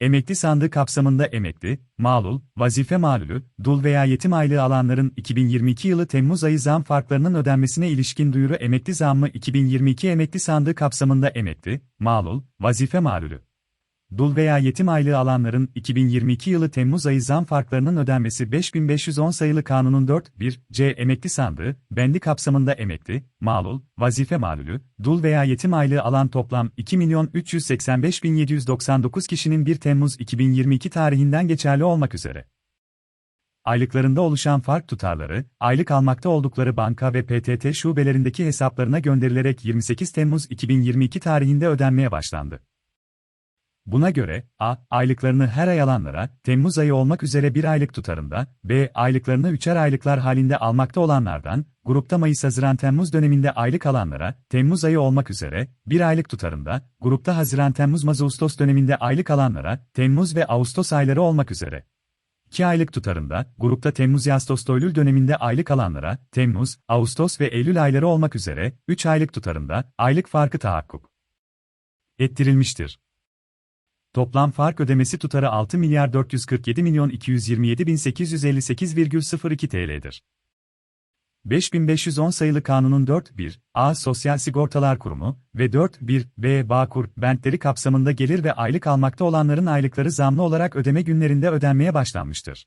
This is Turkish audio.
Emekli sandığı kapsamında emekli, malul, vazife malulü, dul veya yetim aylığı alanların 2022 yılı Temmuz ayı zam farklarının ödenmesine ilişkin duyuru emekli zammı 2022 emekli sandığı kapsamında emekli, malul, vazife malulü, dul veya yetim aylığı alanların 2022 yılı Temmuz ayı zam farklarının ödenmesi 5510 sayılı kanunun 4.1 C emekli sandığı, bendi kapsamında emekli, malul, vazife malulü, dul veya yetim aylığı alan toplam 2.385.799 kişinin 1 Temmuz 2022 tarihinden geçerli olmak üzere. Aylıklarında oluşan fark tutarları, aylık almakta oldukları banka ve PTT şubelerindeki hesaplarına gönderilerek 28 Temmuz 2022 tarihinde ödenmeye başlandı. Buna göre, A. Aylıklarını her ay alanlara, Temmuz ayı olmak üzere bir aylık tutarında, B. Aylıklarını üçer aylıklar halinde almakta olanlardan, grupta Mayıs-Haziran-Temmuz döneminde aylık alanlara, Temmuz ayı olmak üzere, bir aylık tutarında, grupta Haziran-Temmuz-Ağustos döneminde aylık alanlara, Temmuz ve Ağustos ayları olmak üzere. 2 aylık tutarında, grupta Temmuz-Ağustos-Eylül döneminde aylık alanlara, Temmuz, Ağustos ve Eylül ayları olmak üzere, 3 aylık tutarında, aylık farkı tahakkuk ettirilmiştir. Toplam fark ödemesi tutarı 6 milyar 447 milyon 227 bin 858,02 TL'dir. 5510 sayılı kanunun 4.1 A Sosyal Sigortalar Kurumu ve 4.1 B Bağkur bentleri kapsamında gelir ve aylık almakta olanların aylıkları zamlı olarak ödeme günlerinde ödenmeye başlanmıştır.